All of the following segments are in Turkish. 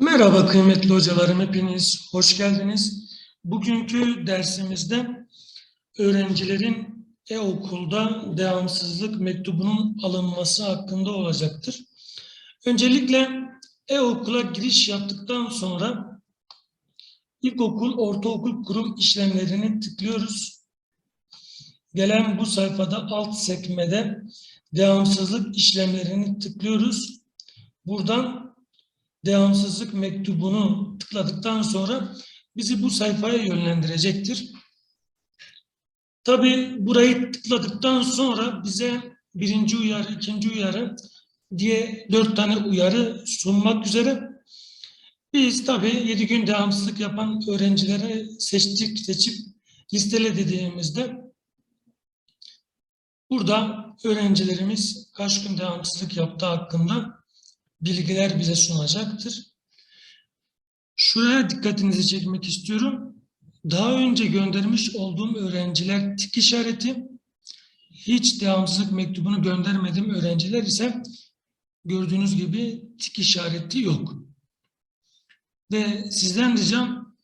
Merhaba kıymetli hocalarım, hepiniz hoş geldiniz. Bugünkü dersimizde öğrencilerin e-okulda devamsızlık mektubunun alınması hakkında olacaktır. Öncelikle e-okula giriş yaptıktan sonra ilkokul, ortaokul kurum işlemlerini tıklıyoruz. Gelen bu sayfada alt sekmede devamsızlık işlemlerini tıklıyoruz. Buradan devamsızlık mektubunu tıkladıktan sonra bizi bu sayfaya yönlendirecektir. Tabi burayı tıkladıktan sonra bize birinci uyarı, ikinci uyarı diye dört tane uyarı sunmak üzere biz tabi yedi gün devamsızlık yapan öğrencilere seçtik, seçip listele dediğimizde burada öğrencilerimiz kaç gün devamsızlık yaptığı hakkında bilgiler bize sunacaktır. Şuraya dikkatinizi çekmek istiyorum. Daha önce göndermiş olduğum öğrenciler tik işareti, hiç devamsızlık mektubunu göndermediğim öğrenciler ise gördüğünüz gibi tik işareti yok. Ve sizden ricam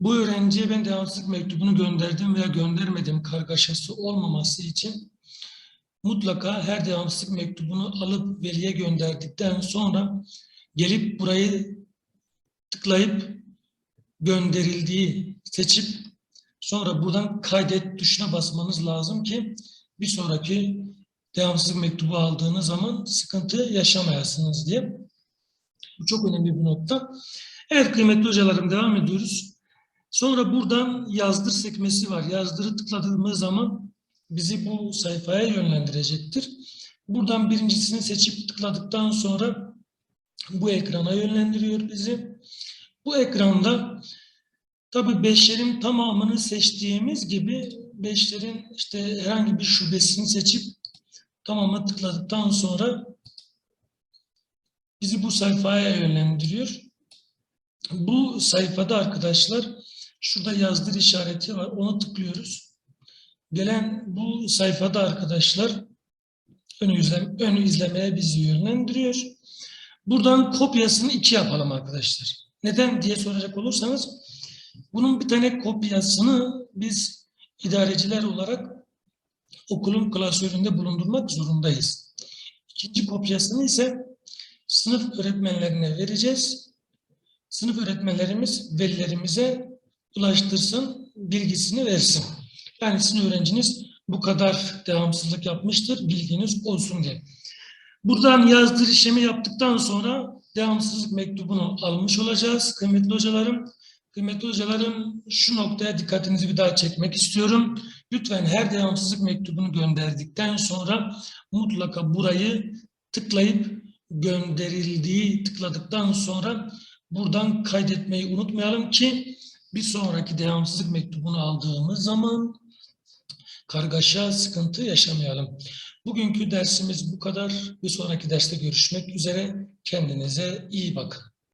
bu öğrenciye ben devamsızlık mektubunu gönderdim veya göndermedim kargaşası olmaması için mutlaka her devamsızlık mektubunu alıp veliye gönderdikten sonra gelip burayı tıklayıp gönderildiği seçip sonra buradan kaydet tuşuna basmanız lazım ki bir sonraki devamsızlık mektubu aldığınız zaman sıkıntı yaşamayasınız diye. Bu çok önemli bir nokta. Evet kıymetli hocalarım devam ediyoruz. Sonra buradan yazdır sekmesi var. Yazdırı tıkladığımız zaman bizi bu sayfaya yönlendirecektir. Buradan birincisini seçip tıkladıktan sonra bu ekrana yönlendiriyor bizi. Bu ekranda tabii beşlerin tamamını seçtiğimiz gibi beşlerin işte herhangi bir şubesini seçip tamamı tıkladıktan sonra bizi bu sayfaya yönlendiriyor. Bu sayfada arkadaşlar şurada yazdır işareti var. Onu tıklıyoruz. Gelen bu sayfada arkadaşlar ön, izlem, ön izlemeye bizi yönlendiriyor. Buradan kopyasını iki yapalım arkadaşlar. Neden diye soracak olursanız bunun bir tane kopyasını biz idareciler olarak okulun klasöründe bulundurmak zorundayız. İkinci kopyasını ise sınıf öğretmenlerine vereceğiz. Sınıf öğretmenlerimiz velilerimize ulaştırsın, bilgisini versin. Yani sizin öğrenciniz bu kadar devamsızlık yapmıştır, bilginiz olsun diye. Buradan yazdır işlemi yaptıktan sonra devamsızlık mektubunu almış olacağız. Kıymetli hocalarım, kıymetli hocalarım şu noktaya dikkatinizi bir daha çekmek istiyorum. Lütfen her devamsızlık mektubunu gönderdikten sonra mutlaka burayı tıklayıp gönderildiği tıkladıktan sonra buradan kaydetmeyi unutmayalım ki bir sonraki devamsızlık mektubunu aldığımız zaman kargaşa, sıkıntı yaşamayalım. Bugünkü dersimiz bu kadar. Bir sonraki derste görüşmek üzere. Kendinize iyi bakın.